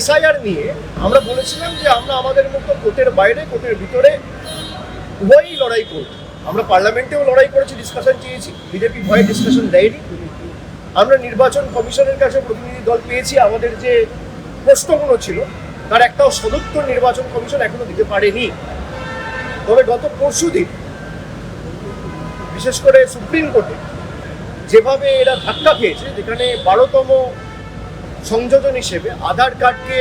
SIR নিয়ে আমরা বলেছিলাম যে আমরা আমাদের মতো কোর্টের বাইরে, কোর্টের ভিতরে উভয়ই লড়াই করব। আমরা পার্লামেন্টেও লড়াই করেছি ডিসকাশন চেয়েছি। বিজেপি ভয়ে ডিসকাশন দেয়নি। আমরা নির্বাচন কমিশনের কাছে প্রতিনিধি দল পেয়েছি। আমাদের যে প্রশ্নগুলো ছিল, তার একটাও সদুত্তর নির্বাচন কমিশন এখনও দিতে পারেনি। তবে গত পরশু দিন, বিশেষ করে সুপ্রিম কোর্টে, যেভাবে এরা ধাক্কা খেয়েছে, যেখানে বারোতম সংযোজন হিসেবে আধার কার্ডকে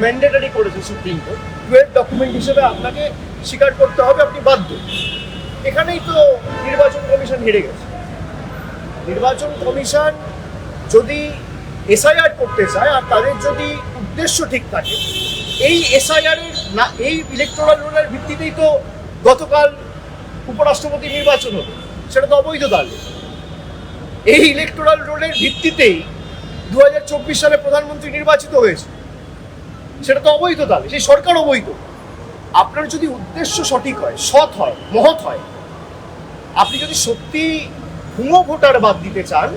ম্যান্ডেটারি করেছে সুপ্রিম কোর্ট টুয়েলভ ডকুমেন্ট হিসেবে আপনাকে স্বীকার করতে হবে, আপনি বাধ্য। এখানেই তো নির্বাচন কমিশন হেরে গেছে। নির্বাচন কমিশন যদি এসআইআর করতে চায় আর তাদের যদি উদ্দেশ্য ঠিক থাকে, এই এসআইআর না, এই ইলেকট্রাল রোলের ভিত্তিতেই তো গতকাল উপরাষ্ট্রপতি নির্বাচন হলো। সেটা তো অবৈধ তাহলে। এই ইলেকট্রাল রোলের ভিত্তিতেই দু হাজার চব্বিশ সালে প্রধানমন্ত্রী নির্বাচিত হয়েছে। সেটা তো অবৈধ তাহলে, সেই সরকার অবৈধ। আপনার যদি উদ্দেশ্য সঠিক হয়, সৎ হয়, মহৎ হয়, আপনি যদি সত্যি ভুয়ো ভোটার বাদ দিতে চান,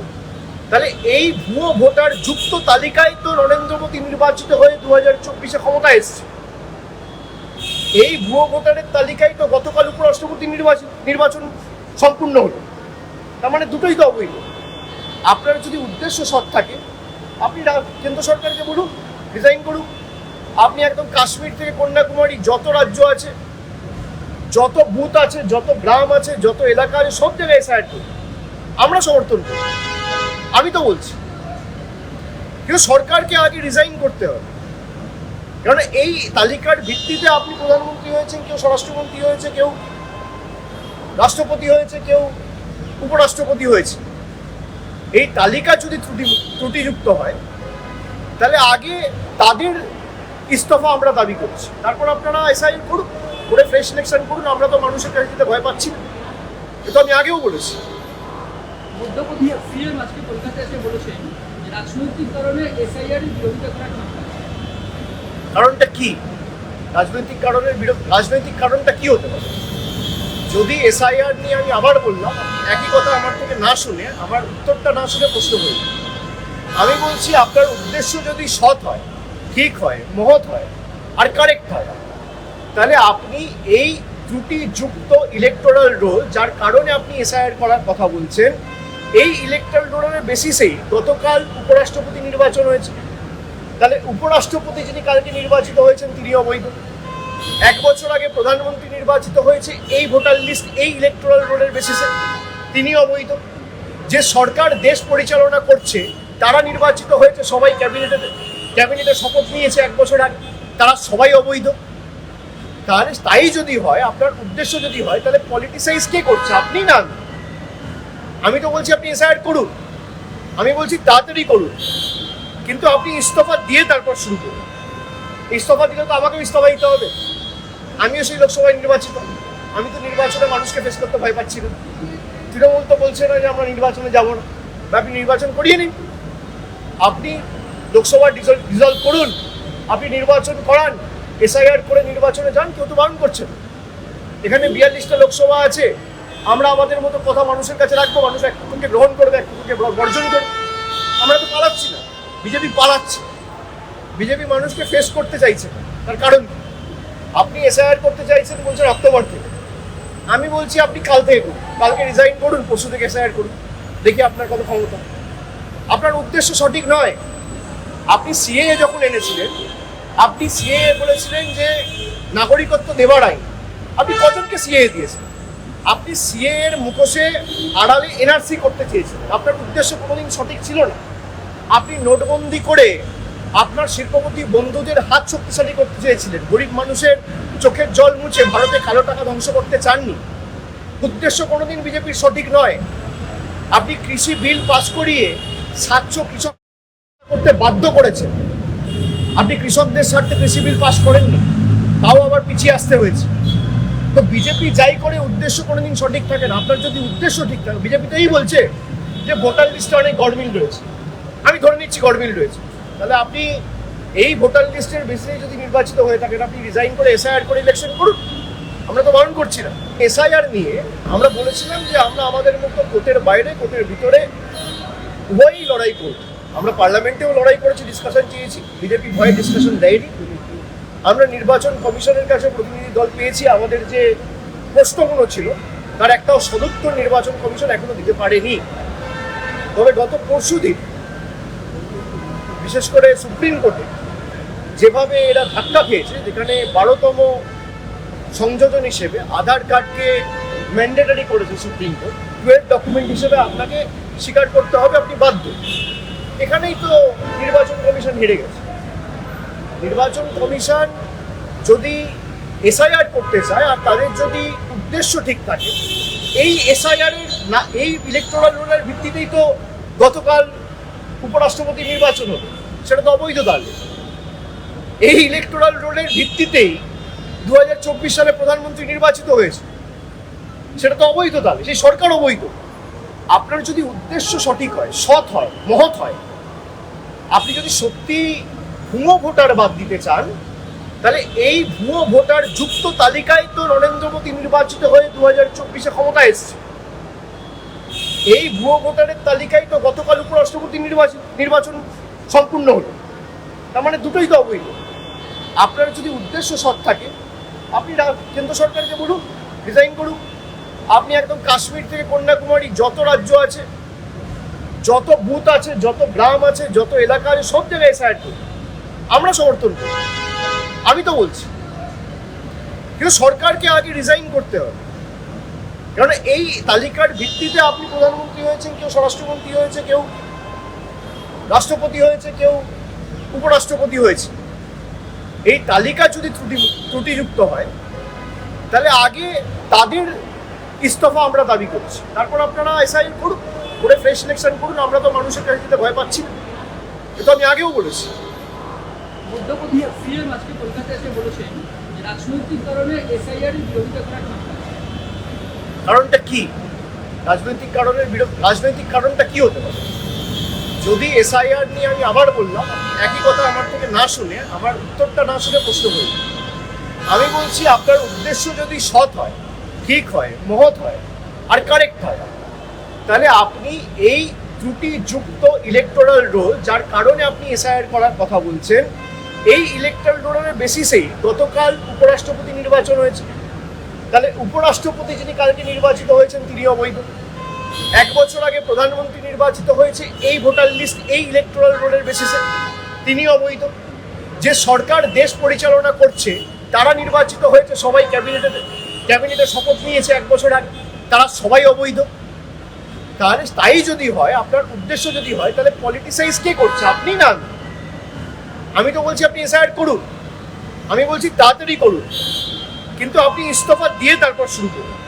তাহলে এই ভুয়ো ভোটার যুক্ত তালিকায় তো নরেন্দ্র মোদী নির্বাচিত হয়ে দু হাজার চব্বিশে ক্ষমতা এসছে। এই ভুয়ো ভোটারের তালিকায় তো গতকাল উপরাষ্ট্রপতি নির্বাচন নির্বাচন সম্পূর্ণ হলো। তার মানে দুটোই তো অবৈধ। আপনার যদি উদ্দেশ্য সৎ থাকে আপনি কেন্দ্র সরকারকে বলুন রিজাইন করুন। আপনি একদম কাশ্মীর থেকে কন্যাকুমারী যত রাজ্য আছে, যত বুথ আছে, যত গ্রাম আছে, যত এলাকা আছে, সব জায়গায় এসআইআর করুন। আমরা সমর্থন করি। আমি তো বলছি। কিন্তু সরকারকে আগে রিজাইন করতে হবে। কারণ এই তালিকার ভিত্তিতে আপনি প্রধানমন্ত্রী হয়েছেন, কেউ স্বরাষ্ট্রমন্ত্রী হয়েছে, কেউ রাষ্ট্রপতি হয়েছে, কেউ উপরাষ্ট্রপতি হয়েছে। এই তালিকা যদি ত্রুটি ত্রুটিযুক্ত হয় তাহলে আগে তাদের ইস্তফা আমরা দাবি করছি। তারপর আপনারা এসআই করুন করে ফ্রেশ ইলেকশন করুন আমরা তো মানুষের কাছে দিতে ভয় পাচ্ছি না। এটা আমি আগেও বলেছি। আজকে এসে বলেছেন রাজনৈতিক কারণে এসআইআর এর বিরোধিতা করা কারণটা কি? রাজনৈতিক কারণের বিরোধ রাজনৈতিক কারণটা কি হতে পারে? যদি এসআইআর নিয়ে আমি আবার বললাম, একই কথা আমার থেকে না শুনে আমার উত্তরটা না শুনে প্রশ্ন করি আমি বলছি, আপনার উদ্দেশ্য যদি সৎ হয়, ঠিক হয়, মহৎ হয়, আর কারেক্ট হয়, তাহলে আপনি এই ত্রুটিযুক্ত ইলেকটোরাল রোল যার কারণে আপনি এসআইআর করার কথা বলছেন, এই ইলেকট্রাল রোলের বেসিসেই গতকাল উপরাষ্ট্রপতি নির্বাচন হয়েছে। তাহলে উপরাষ্ট্রপতি যিনি কালকে নির্বাচিত হয়েছেন তিনি অবৈধ। এক বছর আগে প্রধানমন্ত্রী নির্বাচিত হয়েছে, এই ভোটার লিস্ট এই ইলেকট্রাল রোলের বেসিসে তিনি অবৈধ। যে সরকার দেশ পরিচালনা করছে, তারা নির্বাচিত হয়েছে সবাই ক্যাবিনেটে ক্যাবিনেটে শপথ নিয়েছে এক বছর আগে। তারা সবাই অবৈধ। তাহলে তাই যদি হয়, আপনার উদ্দেশ্য যদি হয়, তাহলে পলিটিসাইজ কে করছে? আপনি না। আমি তো বলছি আপনি এসআইআর করুন। আমি বলছি তাড়াতাড়ি করুন। কিন্তু আপনি ইস্তফা দিয়ে তারপর শুরু করুন। ইস্তফা দিলে তো আমাকেও ইস্তফা দিতে হবে। আমিও সেই লোকসভায় নির্বাচিত। আমি তো নির্বাচনে মানুষকে ফেস করতে ভয় পাচ্ছি না। তৃণমূল তো বলছে না যে আমরা নির্বাচনে যাব না। আপনি নির্বাচন করিয়ে নিন। আপনি লোকসভা রিজলভ করুন। আপনি নির্বাচন করান। এসআইআর করে নির্বাচনে যান, কেউ তো বারণ করছে এখানে বিয়াল্লিশটা লোকসভা আছে। আমরা আমাদের মতো কথা মানুষের কাছে রাখব। মানুষ এক গ্রহণ করবে, এক বর্জন করবে। আমরা তো পালাচ্ছি না। বিজেপি পালাচ্ছে। বিজেপি মানুষকে ফেস করতে চাইছে। তার কারণ? আপনি এসআইআর করতে চাইছেন বলছেন অক্টোবর থেকে। আমি বলছি আপনি কাল থেকে করুন। কালকে রিজাইন করুন, পরশু থেকে এসআইআর করুন। দেখি আপনার কত ক্ষমতা। আপনার উদ্দেশ্য সঠিক নয়। আপনি সিএএ যখন এনেছিলেন, আপনি সিএএ বলেছিলেন যে নাগরিকত্ব দেওয়ার আইন। আপনি কজনকে সিএএ দিয়েছেন? আপনি সিএ এর মুখোশে আড়ালে এনআরসি করতে চেয়েছিলেন। আপনার উদ্দেশ্য কোনোদিন সঠিক ছিল না। আপনি নোটবন্দি করে আপনার শিল্পপতি বন্ধুদের হাত শক্তিশালী করতে চেয়েছিলেন। গরিব মানুষের চোখের জল মুছে ভারতে কালো টাকা ধ্বংস করতে চাননি। উদ্দেশ্য কোনোদিন বিজেপির সঠিক নয়। আপনি কৃষি বিল পাস করিয়ে সাতশো কৃষক করতে বাধ্য করেছেন। আপনি কৃষকদের স্বার্থে কৃষি বিল পাস করেননি। তাও আবার পিছিয়ে আসতে হয়েছে। তো বিজেপি যাই করে, উদ্দেশ্য কোনোদিন সঠিক থাকে না। আপনার যদি উদ্দেশ্য ঠিক থাকে, বিজেপি তো এই বলছে যে ভোটার লিস্টে অনেক গড়মিল রয়েছে। আমি ধরে নিচ্ছি গড়মিল রয়েছে। তাহলে আপনি এই ভোটার লিস্টের বেসিসে যদি নির্বাচিত হয়ে থাকেন, আপনি রিজাইন করে এসআইআর করে ইলেকশন করুন। আমরা তো বারণ করছি না। এসআইআর নিয়ে আমরা বলেছিলাম যে আমরা আমাদের মতো কোর্টের বাইরে, কোর্টের ভিতরে উভয়ই লড়াই করব। আমরা পার্লামেন্টেও লড়াই করেছি ডিসকাশন চেয়েছি। বিজেপি ভয়ে ডিসকাশন দেয়নি। আমরা নির্বাচন কমিশনের কাছে প্রতিনিধি দল পেয়েছি। আমাদের যে প্রশ্নগুলো ছিল, তার একটাও সদুত্তর নির্বাচন কমিশন এখনও দিতে পারেনি। তবে গত পরশু দিন বিশেষ করে সুপ্রিম কোর্টে যেভাবে এরা ধাক্কা খেয়েছে, যেখানে বারোতম সংযোজন হিসেবে আধার কার্ডকে ম্যান্ডেটারি করেছে সুপ্রিম কোর্ট টুয়েলভ ডকুমেন্ট হিসেবে আপনাকে স্বীকার করতে হবে, আপনি বাধ্য। এখানেই তো নির্বাচন কমিশন হেরে গেছে। নির্বাচন কমিশন যদি এসআইআর করতে চায় আর তাদের যদি উদ্দেশ্য ঠিক থাকে, এই এসআইআর না, এই ইলেকট্রাল রোলের ভিত্তিতেই তো গতকাল উপরাষ্ট্রপতি নির্বাচন হলো সেটা তো অবৈধ তাহলে। এই ইলেকট্রাল রোলের ভিত্তিতেই দুই হাজার চব্বিশ সালে প্রধানমন্ত্রী নির্বাচিত হয়েছে। সেটা তো অবৈধ তাহলে, সেই সরকার অবৈধ। আপনার যদি উদ্দেশ্য সঠিক হয়, সৎ হয়, মহৎ হয়, আপনি যদি সত্যি ভুয়ো ভোটার বাদ দিতে চান, তাহলে এই ভুয়ো ভোটার যুক্ত তালিকায় তো নরেন্দ্র মোদী নির্বাচিত হয়ে দু হাজার চব্বিশে ক্ষমতা এসছে। এই ভুয়ো ভোটারের তালিকায় তো গতকাল উপরাষ্ট্রপতি নির্বাচন নির্বাচন সম্পূর্ণ হলো। তার মানে দুটোই তো অবৈধ। আপনার যদি উদ্দেশ্য সৎ থাকে, আপনি কেন্দ্র সরকারকে বলুন ডিজাইন করুন। আপনি একদম কাশ্মীর থেকে কন্যাকুমারী যত রাজ্য আছে, যত বুথ আছে, যত গ্রাম আছে, যত এলাকা আছে, সব জায়গায় এসআইআর করুন। আমরা সমর্থন করি। আমি তো বলছি, কিন্তু সরকারকে আগে রিজাইন করতে হবে। কারণ এই তালিকার ভিত্তিতে আপনি প্রধানমন্ত্রী হয়েছেন, কেউ স্বরাষ্ট্রমন্ত্রী হয়েছে, কেউ রাষ্ট্রপতি হয়েছে কেউ উপরাষ্ট্রপতি হয়েছে। এই তালিকা যদি ত্রুটি ত্রুটিযুক্ত হয় তাহলে আগে তাদের ইস্তফা আমরা দাবি করছি। তারপর আপনারা এসআই করুন করে ফ্রেশ ইলেকশন করুন আমরা তো মানুষের কাছে দিতে ভয় পাচ্ছি না। এটা আমি আগেও বলেছি। মধ্যপ্রদেশ সিএম আজকে কলকাতায় এসে বলেছেন রাজনৈতিক কারণে এসআইআর এর বিরোধিতা করা কারণটা কি? রাজনৈতিক কারণের বিরোধ রাজনৈতিক কারণটা কি হতে পারে? যদি এসআইআর নিয়ে আমি আবার বললাম, একই কথা আমার থেকে না শুনে, আমার উত্তরটা না শুনে প্রশ্ন করি আমি বলছি, আপনার উদ্দেশ্য যদি সৎ হয়, ঠিক হয়, মহৎ হয়, আর কারেক্ট হয়, তাহলে আপনি এই ত্রুটিযুক্ত ইলেকটোরাল রোল যার কারণে আপনি এসআইআর করার কথা বলছেন, এই ইলেকট্রাল রোলের বেসিসেই গতকাল উপরাষ্ট্রপতি নির্বাচন হয়েছে। তাহলে উপরাষ্ট্রপতি যিনি কালকে নির্বাচিত হয়েছেন তিনি অবৈধ। এক বছর আগে প্রধানমন্ত্রী নির্বাচিত হয়েছে, এই ভোটার লিস্ট এই ইলেকট্রাল রোলের বেসিসে তিনি অবৈধ। যে সরকার দেশ পরিচালনা করছে, তারা নির্বাচিত হয়েছে, সবাই ক্যাবিনেটে ক্যাবিনেটে শপথ নিয়েছে এক বছর আগে। তারা সবাই অবৈধ। তাহলে তাই যদি হয়, আপনার উদ্দেশ্য যদি হয়, তাহলে পলিটিসাইজ কে করছে? আপনি না। আমি তো বলছি আপনি এসআইআর করুন। আমি বলছি তাড়াতাড়ি করুন। কিন্তু আপনি ইস্তফা দিয়ে তারপর শুরু করুন।